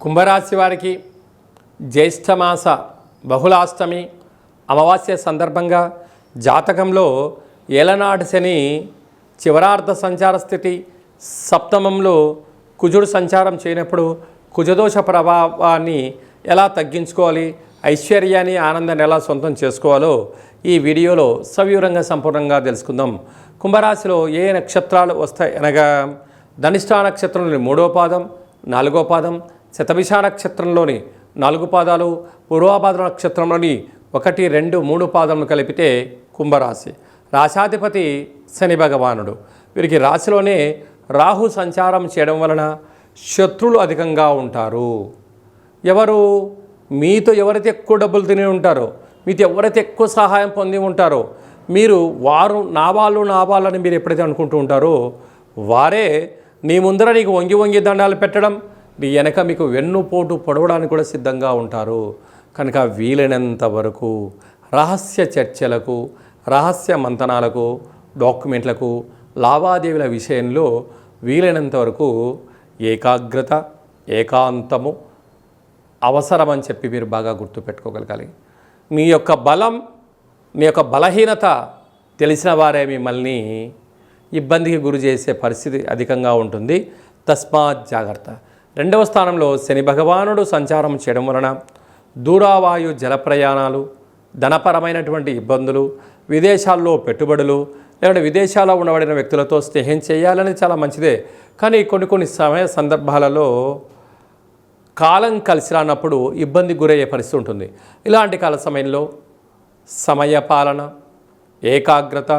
కుంభరాశి వారికి జ్యేష్ఠమాస బహుళాష్టమి అమావాస్య సందర్భంగా జాతకంలో ఏలనాటి శని చివరార్థ సంచార స్థితి సప్తమంలో కుజుడు సంచారం చేయనప్పుడు కుజదోష ప్రభావాన్ని ఎలా తగ్గించుకోవాలి? ఐశ్వర్యాన్ని ఆనందాన్ని ఎలా సొంతం చేసుకోవాలో ఈ వీడియోలో సవివరంగా సంపూర్ణంగా తెలుసుకుందాం. కుంభరాశిలో ఏ నక్షత్రాలు వస్తాయి అనగా ధనిష్ఠా నక్షత్రంలోని మూడో పాదం నాలుగో పాదం శతభిష నక్షత్రంలోని నాలుగు పాదాలు పూర్వాపాద నక్షత్రంలోని ఒకటి రెండు మూడు పాదములు కలిపితే కుంభరాశి. రాశాధిపతి శని భగవానుడు. వీరికి రాశిలోనే రాహు సంచారం చేయడం వలన శత్రులు అధికంగా ఉంటారు. ఎవరు? మీతో ఎవరైతే ఎక్కువ డబ్బులు తిని ఉంటారో మీతో ఎవరైతే ఎక్కువ సహాయం పొంది ఉంటారో మీరు వారు నా వాళ్ళు నా వాళ్ళని మీరు ఎప్పుడైతే అనుకుంటూ ఉంటారో వారే నీ ముందర నీకు వంగి వంగి దండాలు పెట్టడం నీ వెనక మీకు వెన్నుపోటు పొడవడానికి కూడా సిద్ధంగా ఉంటారు. కనుక వీలైనంత వరకు రహస్య చర్చలకు రహస్య మంతనాలకు డాక్యుమెంట్లకు లావాదేవీల విషయంలో వీలైనంత వరకు ఏకాగ్రత ఏకాంతము అవసరమని చెప్పి మీరు బాగా గుర్తుపెట్టుకోగలగాలి. మీ యొక్క బలం మీ యొక్క బలహీనత తెలిసిన వారే మిమ్మల్ని ఇబ్బందికి గురి చేసే పరిస్థితి అధికంగా ఉంటుంది. తస్మాత్ జాగ్రత్త. రెండవ స్థానంలో శని భగవానుడు సంచారం చేయడం వలన దూరావాయు జల ప్రయాణాలు ధనపరమైనటువంటి ఇబ్బందులు విదేశాల్లో పెట్టుబడులు లేదంటే విదేశాల్లో ఉండబడిన వ్యక్తులతో స్నేహం చేయాలని చాలా మంచిదే. కానీ కొన్ని కొన్ని సమయ సందర్భాలలో కాలం కలిసి రానప్పుడు ఇబ్బంది గురయ్యే పరిస్థితి ఉంటుంది. ఇలాంటి కాల సమయంలో సమయ పాలన ఏకాగ్రత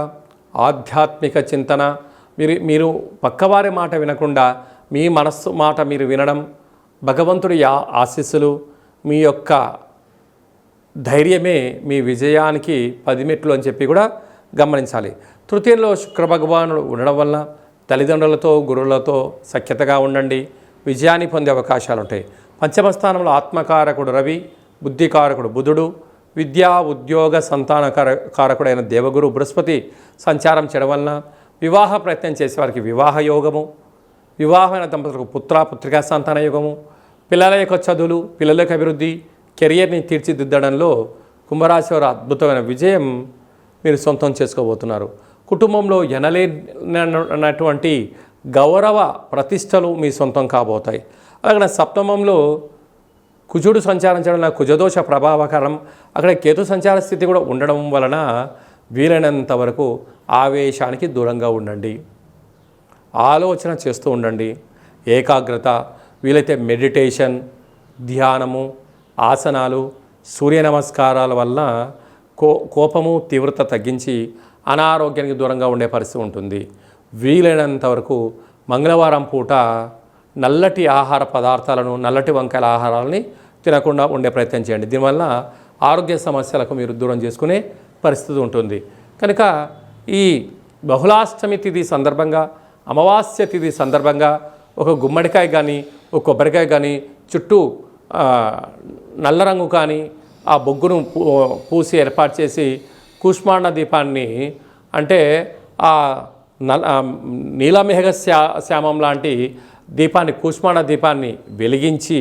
ఆధ్యాత్మిక చింతన మీరు మీరు పక్కవారి మాట వినకుండా మీ మనస్సు మాట మీరు వినడం భగవంతుడి ఆశీస్సులు మీ యొక్క ధైర్యమే మీ విజయానికి పది మెట్లు అని చెప్పి కూడా గమనించాలి. తృతీయంలో శుక్ర భగవానుడు ఉండడం వలన తల్లిదండ్రులతో గురువులతో సఖ్యతగా ఉండండి. విజయాన్ని పొందే అవకాశాలు ఉంటాయి పంచమస్థానంలో ఆత్మకారకుడు రవి బుద్ధికారకుడు బుధుడు విద్యా ఉద్యోగ సంతాన కార- కారకుడైన దేవగురు బృహస్పతి సంచారం చేయడం వలన వివాహ ప్రయత్నం చేసే వారికి వివాహ యోగము వివాహమైన దంపతులకు పుత్ర పుత్రికా సంతాన యోగము పిల్లల యొక్క చదువులు పిల్లల యొక్క అభివృద్ధి కెరియర్ని తీర్చిదిద్దడంలో కుంభరాశి వారు అద్భుతమైన విజయం మీరు సొంతం చేసుకోబోతున్నారు. కుటుంబంలో ఎనలేనటువంటి గౌరవ ప్రతిష్టలు మీ సొంతం కాబోతాయి. అలాగే సప్తమంలో కుజుడు సంచారం చేయడం కుజదోష ప్రభావకరం అక్కడ కేతు సంచార స్థితి కూడా ఉండడం వలన వీలైనంత వరకు ఆవేశానికి దూరంగా ఉండండి. ఆలోచన చేస్తూ ఉండండి. ఏకాగ్రత వీలైతే మెడిటేషన్ ధ్యానము ఆసనాలు సూర్య నమస్కారాల వల్ల కో కోపము తీవ్రత తగ్గించి అనారోగ్యానికి దూరంగా ఉండే పరిస్థితి ఉంటుంది. వీలైనంత వరకు మంగళవారం పూట నల్లటి ఆహార పదార్థాలను నల్లటి వంకాయల ఆహారాలని తినకుండా ఉండే ప్రయత్నం చేయండి. దీనివల్ల ఆరోగ్య సమస్యలకు మీరు దూరం చేసుకునే పరిస్థితి ఉంటుంది. కనుక ఈ బహుళాష్టమి తిథి సందర్భంగా అమావాస్య తిథి సందర్భంగా ఒక గుమ్మడికాయ కానీ ఒక కొబ్బరికాయ కానీ చుట్టూ నల్ల రంగు కానీ ఆ బొగ్గును పూ- పూసి ఏర్పాటు చేసి కూష్మాండ దీపాన్ని అంటే ఆ నల్ నీలమేఘ శ్యా శ్యామం లాంటి దీపాన్ని కూష్మాణ దీపాన్ని వెలిగించి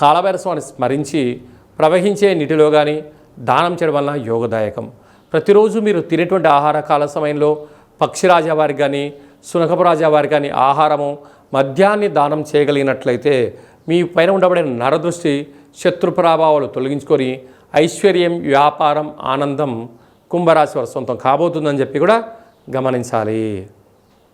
కాలభైరస్వాన్ని స్మరించి ప్రవహించే నీటిలో కానీ దానం చేయడం వలన యోగదాయకం. ప్రతిరోజు మీరు తినేటువంటి ఆహార కాల సమయంలో పక్షిరాజా వారికి కానీ సునకపు రాజా వారికి కానీ ఆహారము మద్యాన్ని దానం చేయగలిగినట్లయితే మీ పైన ఉండబడిన నరదృష్టి శత్రు ప్రభావాలు తొలగించుకొని ఐశ్వర్యం వ్యాపారం ఆనందం కుంభరాశి వారి సొంతం కాబోతుందని చెప్పి కూడా గమనించాలి.